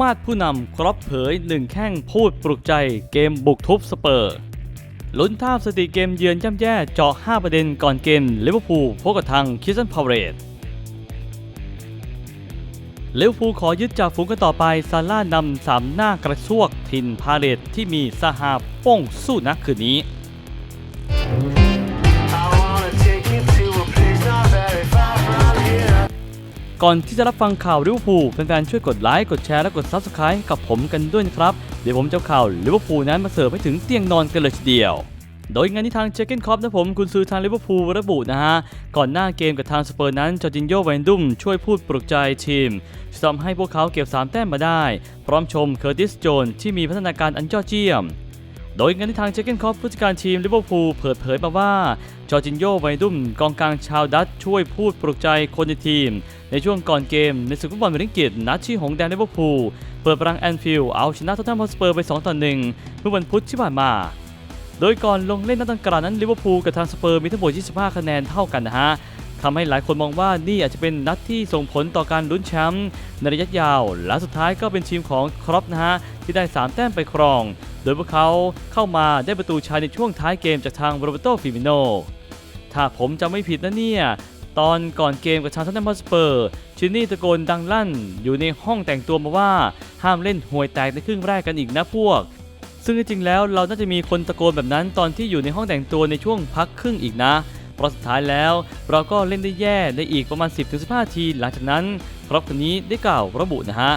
มาดผู้นำครอปเผยหนึ่งแข้งพูดปลุกใจเกมบุกทุบสเปอร์ลุ้นท่าสติเกมเยือนย่ำแย่เจาะ 5 ประเด็นก่อนเกมลิเวอร์พูลพบกับทางคิสันพาวเรตลิเวอร์พูลขอยึดจากฝูงกันต่อไป ซาร่านำสามหน้ากระซวกถิ่นพาเลตที่มีซาฮาป้องสู้นักคืนนี้ ก่อนที่จะรับฟังข่าวลิเวอร์พูลแฟนๆช่วยกดไลค์กดแชร์และกด Subscribe กับผมกันด้วยนะครับ เดี๋ยวผมจะข่าวลิเวอร์พูลนั้นมาเสิร์ฟให้ถึงเตียงนอนกันเลยทีเดียวโดยงานที่ทางเจคเกนคอปนะผมคุณซื้อทางลิเวอร์พูลระบุนะฮะ ก่อนหน้าเกมกับทางสเปอร์นั้นจอร์จินโยแวนดุมช่วยพูดปลุกใจทีมทำให้พวกเขาเก็บ 3 แต้มมาได้ พร้อมชมเคอร์ติสโจนที่มีพัฒนาการอันยอดเยี่ยม โดยงานที่ทางเจคเกนคอปผู้จัดการทีมลิเวอร์พูลเปิดเผยมาว่า จอร์จินโยไวดุมกองกลางชาวดัตช์ช่วยพูดปลุกใจคนในทีม ในช่วงก่อนเกมในศึกฟุตบอลเมริงกิตนัดที่หงแดงลิเวอร์พูลเปิดประรังแอนฟิลด์เอาชนะท็อตแนมฮอสเปอร์ไป 2 ต่อ 1 เมื่อวันพุธที่ผ่านมา โดยก่อนลงเล่นนัดดังกล่าวนั้นลิเวอร์พูลกับทางสเปอร์มีทั้งหมด 25 คะแนนเท่ากันนะฮะ ทำให้หลายคนมองว่านี่อาจจะเป็นนัดที่ส่งผลต่อการลุ้นแชมป์ในระยะยาว และสุดท้ายก็เป็นทีมของครอปนะฮะที่ได้ 3 แต้มไปครอง โดยพวกเขาเข้ามาได้ประตูชัยในช่วงท้ายเกมจากทางโรเบโตฟิมิโน ถ้าผมจำไม่ผิดนะเนี่ยตอนก่อนเกมกับทางทันนัมฮอสเปอร์ชินนี่ตะโกนดังลั่น อยู่ในห้องแต่งตัวมาว่าห้ามเล่นห่วยแตกในครึ่งแรกกันอีกนะพวก ซึ่งจริงแล้วเราน่าจะมีคนตะโกนแบบนั้นตอนที่อยู่ในห้องแต่งตัวในช่วงพักครึ่งอีกนะ เพราะสุดท้ายแล้วเราก็เล่นได้แย่ในอีกประมาณ 10-15 ทีหลังจากนั้นครอบคนนี้ได้กล่าวระบุนะฮะ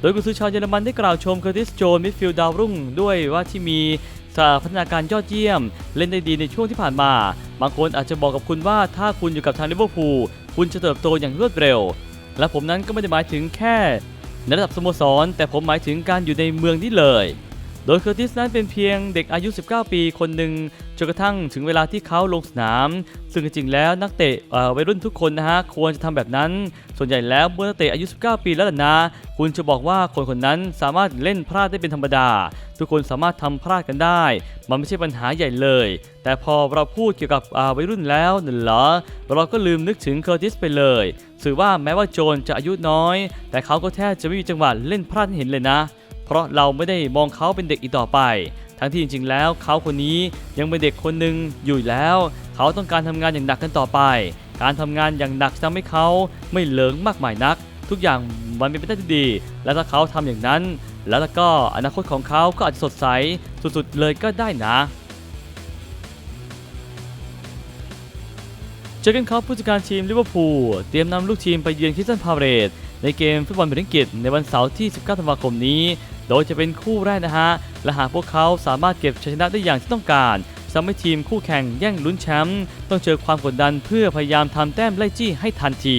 โดยกุซือชาวเยอรมันได้กล่าวชมเคอร์ติสโจนมิดฟิลด์ดาวรุ่งด้วยว่าที่มีสาพัฒนาการยอดเยี่ยม เล่นได้ดีในช่วงที่ผ่านมา บางคนอาจจะบอกกับคุณว่าถ้าคุณอยู่กับทางลิเวอร์พูลคุณจะเติบโตอย่างรวดเร็ว และผมนั้นก็ไม่ได้หมายถึงแค่ในระดับสโมสร แต่ผมหมายถึงการอยู่ในเมืองนี้เลย โดยเคอร์ติสนั้นเป็นเพียงเด็กอายุ 19 ปีคนหนึ่งจนกระทั่งถึงเวลาที่เขาลงสนาม ซึ่งจริงๆแล้วนักเตะวัยรุ่นทุกคนนะฮะควรจะทำแบบนั้น ส่วนใหญ่แล้วเมื่อนักเตะอายุ 19 ปีแล้วนะ คุณจะบอกว่าคนคนนั้นสามารถเล่นพลาดได้เป็นธรรมดา ทุกคนสามารถทำพลาดกันได้ มันไม่ใช่ปัญหาใหญ่เลย แต่พอเราพูดเกี่ยวกับวัยรุ่นแล้วนั่นเหรอเราก็ลืมนึกถึงเคอร์ติสไปเลยสื่อว่าแม้ว่าโจนจะอายุน้อย แต่เขาก็แทบจะไม่มีจังหวะเล่นพลาดเห็นเลยนะ ราะเราไม่ได้มองเขาเป็นเด็กอีกต่อไป ทั้งที่จริงๆ แล้วเขาคนนี้ยังเป็นเด็กคนหนึ่งอยู่แล้ว เขาต้องการทำงานอย่างหนักกันต่อไป การทำงานอย่างหนักจะทำให้เขาไม่เหลิงมากมายนัก ทุกอย่างมันเป็นไปได้ดี และถ้าเขาทำอย่างนั้น แล้วก็อนาคตของเขาก็อาจจะสดใสสุดๆเลยก็ได้นะเจอกันครับผู้จัดการทีมลิเวอร์พูลเตรียมนำลูกทีมไปเยือนคริสตันพาเรตในเกมฟุตบอลเบริงกิตในวันเสาร์ที่ 19 ธันวาคมนี้ โดยจะเป็นคู่แรกนะฮะ และหากพวกเขาสามารถเก็บชัยชนะได้อย่างที่ต้องการทำให้ทีมคู่แข่งแย่งลุ้นแชมป์ต้องเจอความกดดันเพื่อพยายามทำแต้มไล่จี้ให้ทันที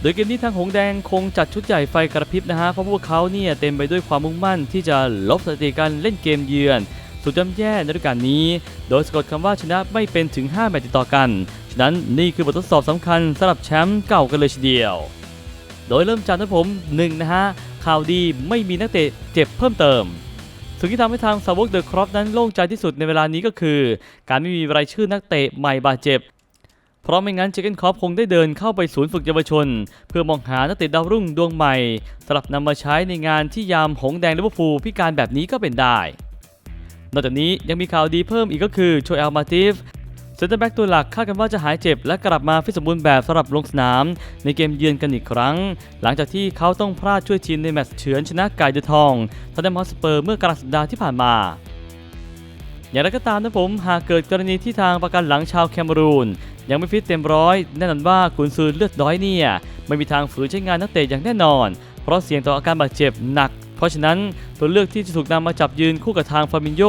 โดยเกมนี้ทางหงส์แดงคงจัดชุดใหญ่ไฟกระพริบนะฮะเพราะพวกเขาเนี่ยเต็มไปด้วยความมุ่งมั่นที่จะลบสถิติการเล่นเกมเยือน สุดย่ำแย่ในฤดูกาลนี้ โดยสะกดคำว่าชนะไม่เป็นถึง 5 แมตช์ติดต่อกัน ฉะนั้นนี่คือบททดสอบสำคัญสำหรับแชมป์เก่ากันเลยทีเดียว โดยเริ่มจากนะผมหนึ่งนะฮะ ข่าวดีไม่มีนักเตะเจ็บเพิ่มเติมสิ่งที่ทำให้ทางสาวกเดอะครอปนั้นโล่งใจที่สุดในเวลานี้ก็คือ การไม่มีรายชื่อนักเตะใหม่บาดเจ็บ เพราะไม่งั้นเจเกนคอปคงได้เดินเข้าไปศูนย์ฝึกเยาวชน เพื่อมองหานักเตะดาวรุ่งดวงใหม่สำหรับนำมาใช้ในงานที่ยามหงแดงลิเวอร์พูลพิการแบบนี้ก็เป็นได้ นอกจากนี้ยังมีข่าวดีเพิ่มอีกก็คือโชเอลมาติฟ เซนเตอร์แบ็กตัวหลักคาดกันว่าจะหายเจ็บ และกลับมาฟิตสมบูรณ์แบบสำหรับลงสนาม ในเกมเยือนกันอีกครั้ง หลังจากที่เขาต้องพลาดช่วยทีมในแมตช์เฉือนชนะไก่เดอะทองทันเดมฮอสเปอร์เมื่อกลางสัปดาห์ที่ผ่านมา อย่างไรก็ตามนะผมหากเกิดกรณีที่ทางประกันหลังชาวแคนารูน ยังไม่ฟิตเต็มร้อยแน่นอนว่ากุนซือเลือดน้อยเนี่ยไม่มีทางฝืนใช้งานนักเตะอย่างแน่นอน เพราะเสี่ยงต่ออาการบาดเจ็บหนัก เพราะฉะนั้นตัวเลือกที่จะถูกนำมาจับยืนคู่กับทางฟาร์มินโย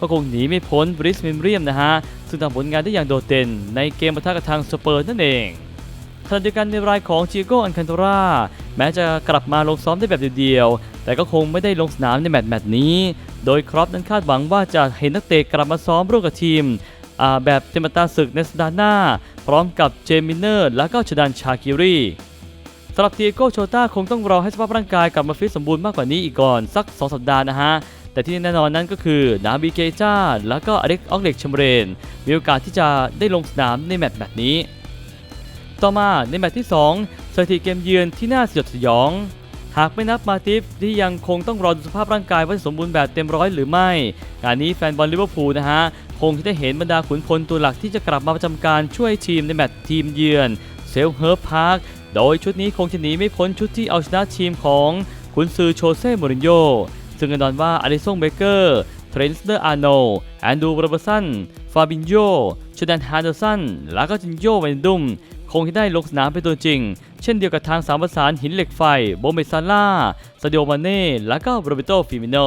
ก็คงหนีไม่พ้นบริสเมนเรียมนะฮะ ซึ่งทำผลงานได้อย่างโดดเด่นในเกมปะทะกับทางสเปอร์นั่นเองขณะเดียวกันในรายของจิโกอันคันตราแม้จะกลับมาลงซ้อมได้แบบเดียวๆ แต่ก็คงไม่ได้ลงสนามในแมตช์แมตช์นี้ โดยครอปนั้นคาดหวังว่าจะเห็นนักเตะกลับมาซ้อมร่วมกับทีมแบบเต็มตาศึกในสัปดาห์หน้า พร้อมกับเจมินเนอร์ และก็ชดันชาคิรีสำหรับเตียโกโชต้าคงต้องรอให้สภาพร่างกายกลับมาฟิตสมบูรณ์มากกว่านี้อีกก่อนสัก 2 สัปดาห์นะฮะ แต่ที่แน่นอนนั้นก็คือนาบิเกจ้าและก็อเล็กออกเล็กชมเรน มีโอกาสที่จะได้ลงสนามในแมตช์แบบนี้ ต่อมาในแมตช์ที่ 2 สถิติเกมเยือนที่น่าสยดสยอง หากไม่นับมาติฟที่ยังคงต้องรอดูสภาพร่างกายว่าจะสมบูรณ์แบบเต็มร้อยหรือไม่งานนี้แฟนบอลลิเวอร์พูลนะฮะคงจะได้เห็นบรรดาขุนพลตัวหลักที่จะกลับมาประจำการช่วยทีมในแมตช์ทีมเยือนเซลเฮิร์ฟพาร์คโดยชุดนี้คงจะหนีไม่พ้นชุดที่เอาชนะทีมของขุนซือโชเซ่โมรินโญ่ ซึ่งแน่นอนว่าอลิซงเบเกอร์เทรนส์เดอร์อาร์โนแอนดูโรเบอร์สันฟาบินโยชแดนฮาร์เดอร์สันและก็จินโยเวนดุมคงที่ได้ลงสนามเป็นตัวจริง เช่นเดียวกับทางสามประสานหินเหล็กไฟโบเมซาร่าซาดิโดมาเน่และก็โรเบโตฟิมิโน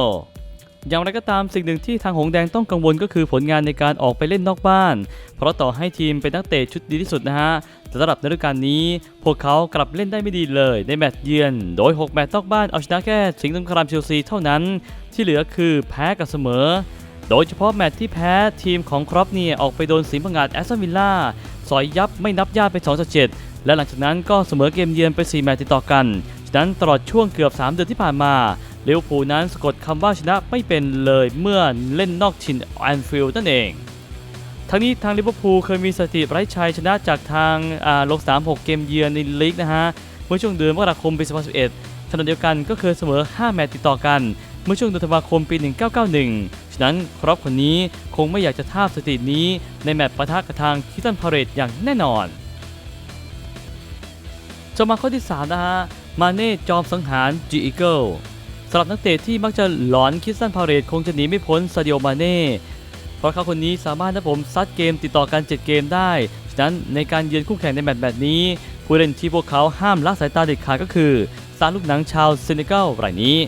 อย่างไรก็ตามสิ่งหนึ่งที่ทางหงแดงต้องกังวลก็คือผลงานในการออกไปเล่นนอกบ้าน เพราะต่อให้ทีมเป็นนักเตะชุดดีที่สุดนะฮะแต่สำหรับในฤดูกาลนี้ พวกเขากลับเล่นได้ไม่ดีเลยในแมตช์เยือน โดย 6 แมตช์นอกบ้านเอาชนะแค่สิงห์สงครามเชลซีเท่านั้น ที่เหลือคือแพ้กับเสมอ โดยเฉพาะแมตช์ที่แพ้ทีมของครอปเนี่ยออกไปโดนสิงห์พังงาดแอสตันวิลล่าสอยยับไม่นับญาติไป2ต่อ7และหลังจากนั้นก็เสมอเกมเยือนไป 4 แมตช์ติดต่อกัน ฉะนั้นตลอดช่วงเกือบ 3 เดือนที่ผ่านมา ลิเวอร์พูลนั้นสะกดคำว่าชนะไม่เป็นเลยเมื่อเล่นนอกถิ่นแอนฟิลด์นั่นเอง ทั้งนี้ทางลิเวอร์พูลเคยมีสถิติไร้ชัยชนะจากทางลงสาม6เกมเยือนในลีกนะฮะ เมื่อช่วงเดือนมกราคมปี 2011ขณะเดียวกันก็เคยเสมอ 5 แมตช์ติดต่อกัน เมื่อช่วงเดือนธันวาคมปี 1991 ฉะนั้นครอปคนนี้คงไม่อยากจะทาบสถิตินี้ในแมตช์ปะทะกับทางคิตันพาเรตอย่างแน่นอนจะมาข้อที่ 3 นะฮะ มาเน่จอมสังหารจีอีเกิล สำหรับนักเตะที่มักจะหลอนคิดสั้นพาเรตคงจะหนีไม่พ้นซาดิโอมาเน่เพราะเขาคนนี้สามารถให้ผมซัดเกมติดต่อกัน 7 เกมได้ฉะนั้นในการเยือนคู่แข่งในแมตช์แบบนี้ ผู้เล่นที่พวกเขาห้ามละสายตาเด็ดขาดก็คือซาลูกหนังชาวเซเนกัลรายนี้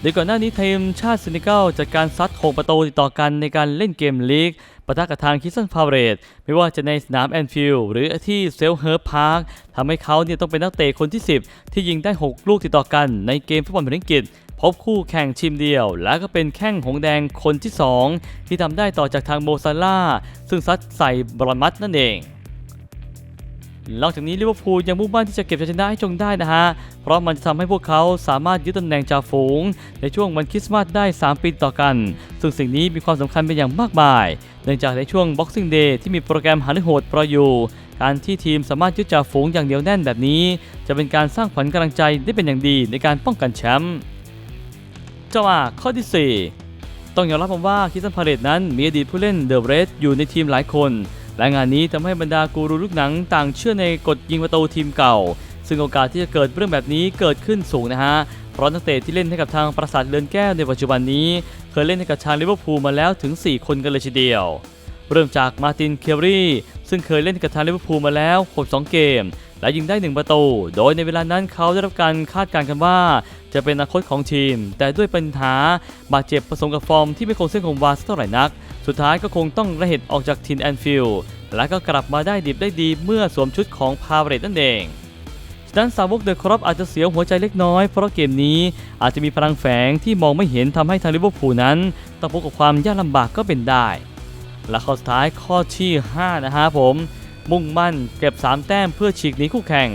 โดยก่อนหน้านี้ทีมชาติเซเนกัลจัดการซัดโคงประตูติดต่อกันในการเล่นเกมลีก ปะทะกับทางคิสซันพาเรตไม่ว่าจะในสนามแอนฟิลด์หรือที่เซลเฮิร์ฟพาร์คทำให้เขาเนี่ยต้องเป็นนักเตะคนที่ 10 ที่ยิงได้ 6 ลูกติดต่อกันในเกมฟุตบอลอังกฤษพบคู่แข่งทีมเดียว และก็เป็นแข้งหงแดงคนที่ 2 ที่ทำได้ต่อจากทางโมซาร่าซึ่งซัดใส่บรอนมัดนั่นเองนอกจากนี้ลิเวอร์พูลยังมุ่งมั่นที่จะเก็บชัยชนะให้จงได้นะฮะ เพราะมันจะทำให้พวกเขาสามารถยึดตำแหน่งจ่าฝูง ในช่วงวันคริสต์มาสได้ 3 ปีต่อกัน ซึ่งสิ่งนี้มีความสำคัญเป็นอย่างมากมาย เนื่องจากในช่วง Boxing Day ที่มีโปรแกรมหาฤโหดรออยู่ การที่ทีมสามารถยึดจ่าฝูงอย่างเดียวแน่นแบบนี้ จะเป็นการสร้างขวัญกำลังใจได้เป็นอย่างดีในการป้องกันแชมป์เจ้าอะข้อที่ 4 ต้องยอมรับผมว่าคิสันพาเลตนั้นมีอดีตผู้เล่นเดอะเรสอยู่ในทีมหลายคนและงานนี้ทำให้บรรดากูรูลูกหนังต่างเชื่อในกฎยิงประตูทีมเก่า ซึ่งโอกาสที่จะเกิดเรื่องแบบนี้เกิดขึ้นสูงนะฮะ เพราะนักเตะที่เล่นให้กับทางปราสาทเรือนแก้วในปัจจุบันนี้ เคยเล่นให้กับทางลิเวอร์พูลมาแล้วถึง 4 คนกันเลยทีเดียว เริ่มจากมาตินเคลรี่ซึ่งเคยเล่นให้กับทางลิเวอร์พูลมาแล้ว62เกม และยิงได้ 1 ประตู โดยในเวลานั้นเขาได้รับการคาดการณ์กันว่า จะเป็นอนาคตของทีม แต่ด้วยปัญหาบาดเจ็บผสมกับฟอร์มที่ไม่คงเส้นคงวาสักเท่าไหร่นัก สุดท้ายก็คงต้องระเหตุออกจากทีมแอนฟิลด์และก็กลับมาได้ดิบได้ดีเมื่อสวมชุดของพาเรตนั่นเอง ฉะนั้นสาวกเดอะครอปอาจจะเสียหัวใจเล็กน้อย เพราะเกมนี้อาจจะมีพลังแฝงที่มองไม่เห็นทำให้ทางลิเวอร์พูลนั้นต้องพบกับความยากลำบากก็เป็นได้ และข้อสุดท้ายข้อที่ 5 นะฮะผม มุ่งมั่นเก็บ 3 แต้มเพื่อฉีกหนีคู่แข่ง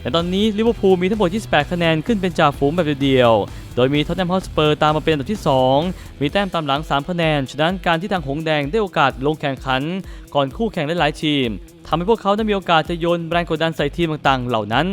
แต่ตอนนี้ลิเวอร์พูลมีทั้งหมด 28 คะแนนขึ้นเป็นจ่าฝูงแบบเดียว โดยมีท็อตแนมฮอตสเปอร์ตามมาเป็นอันดับที่ 2 มีแต้มตามหลัง 3 คะแนน ฉะนั้นการที่ทางหงแดงได้โอกาสลงแข่งขัน ก่อนคู่แข่งหลายๆทีมทำให้พวกเขาได้มีโอกาสจะโยนแรงกดดันใส่ทีมต่างๆ เหล่านั้น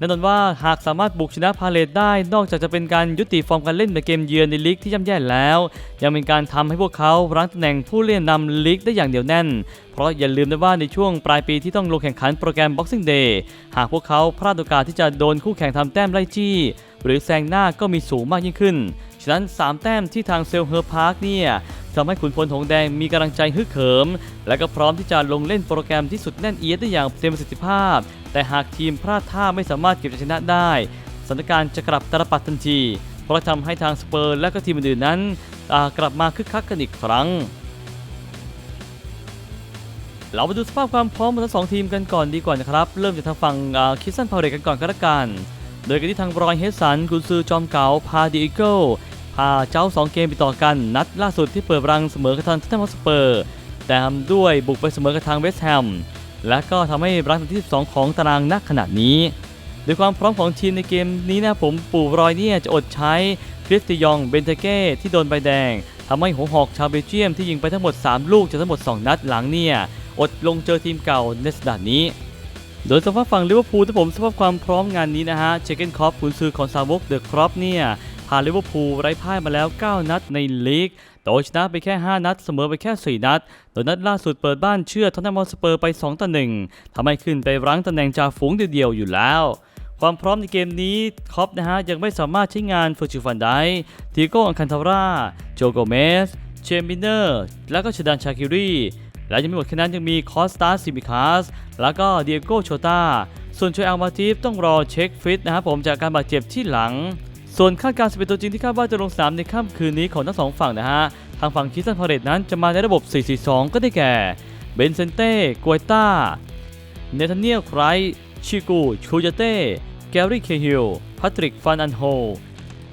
แน่นอนว่าหากสามารถบุกชนะพาเลตได้ นอกจากจะเป็นการยุติฟอร์มการเล่นในเกมเยือนในลีกที่ย่ำแย่แล้ว ยังเป็นการทำให้พวกเขารั้งตำแหน่งผู้เล่นนำลีกได้อย่างเดียวแน่น เพราะอย่าลืมนะว่าในช่วงปลายปีที่ต้องลงแข่งขันโปรแกรม Boxing Day หากพวกเขาพลาดโอกาสที่จะโดนคู่แข่งทำแต้มไล่จี้ หรือแซงหน้าก็มีสูงมากยิ่งขึ้น ฉะนั้น 3 แต้มที่ทางเซลเฮอร์พาร์คเนี่ยทำให้ขุนพลหงแดงมีกำลังใจฮึกเหิม และก็พร้อมที่จะลงเล่นโปรแกรมที่สุดแน่นเอียดได้อย่างเต็มประสิทธิภาพ แต่หากทีมพลาดท่าไม่สามารถเก็บชัยชนะได้สถานการณ์จะกลับตาลปัดทันที เพราะทำให้ทางสเปอร์และก็ทีมอื่นๆนั้นกลับมาคึกคักกันอีกครั้ง เรามาดูสภาพความพร้อมของทั้งสองทีมกันก่อนดีกว่านะครับ เริ่มจากทางฝั่งคิสซันพาวเรตกันก่อนก็แล้วกัน โดยกันที่ทางบรอยเฮสันกุนซือจอมเก๋าพาดีอีเกิลพาเจ้า 2 เกมไปต่อกัน นัดล่าสุดที่เปิดรังเสมอกับทางทัตแนมสเปอร์แต่ทำด้วยบุกไปเสมอกับทางเวสต์แฮม และก็ทำให้รังที่12ของตารางนักขนาดนี้โดยความพร้อมของทีมในเกมนี้นะผมปู่รอยเนี่ยจะอดใช้คริสติยองเบนเทเก้ที่โดนใบแดงทำให้หัวหอกชาวเบลเยียมที่ยิงไปทั้งหมด 3 ลูกจากทั้งหมด 2 นัดหลังเนี่ยอดลงเจอทีมเก่าในสัปดาห์นี้โดยสภาพฝั่งลิเวอร์พูลที่ผมสภาพความพร้อมงานนี้นะฮะเชเกนคอปกุนซือของซาวกเดอะครอปเนี่ยพาลิเวอร์พูลไร้พ่ายมาแล้ว 9 นัดในลีก โดยชนะไปแค่ 5 นัด เสมอไปแค่ 4 นัด โดยนัดล่าสุดเปิดบ้านเชื่อทอตแนมอตสเปอร์ไป2ต่อ1ทำให้ขึ้นไปรั้งตำแหน่งจ่าฝูงเดียวๆอยู่แล้วความพร้อมในเกมนี้คอปนะฮะ ยังไม่สามารถใช้งานเฟอร์จูฟันไดทีโกอังคันทาร่า โจโกเมส เชมบินเนอร์ และก็ชดานชาคิรีและยังไม่หมดแค่นั้นยังมีคอสตาซิมิคาส แล้วก็เดียโกโชตาส่วนชวยอัลมาทีฟต้องรอเช็คฟิตนะครับผมจากการบาดเจ็บที่หลัง ส่วนคาดการณ์11ตัวจริงที่คาดว่าจะลงสนามในค่ำคืนนี้ของทั้งสองฝั่งนะฮะ ทางฝั่งคิสตันพาเรตนั้นจะมาในระบบ 4-4-2 ก็ได้แก่ เบนเซนเต้กวยต้า เนธานเนียลไครชิกู ชูยาเต้ แกรี่ เคฮิล พาตริก ฟันอันโฮ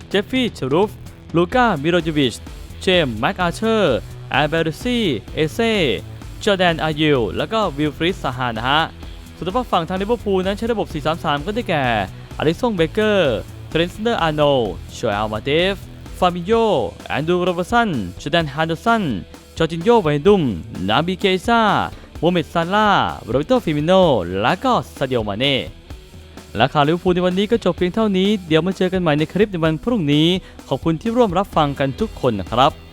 เจฟฟี่ ชรูฟ ลูก้า มิโรจวิช เจมส์แม็กอาเชอร์แอร์เบรซี่ เอเซ่จอแดน อายิล แล้วก็วิลฟริสซาฮานะฮะ ส่วนทางฝั่งทางลิเวอร์พูลนั้นใช้ระบบ 4-3-3 ก็ได้แก่อเล็กซงเบเกอร์ เทรนซ์เนอร์อาร์โนชเอัลมาเดฟ ฟาบิโยแอนดูโรเบสันชแดนฮานเดอร์สัน จอร์จินโยไวดุม นาบิเกซ่าโมเมดซาร่าโรเบโตฟิมิโน และก็ซาเดียมาเน่และข่าวลิเวอร์พูลในวันนี้ก็จบเพียงเท่านี้ เดี๋ยวมาเจอกันใหม่ในคลิปในวันพรุ่งนี้ ขอบคุณที่ร่วมรับฟังกันทุกคนนะครับ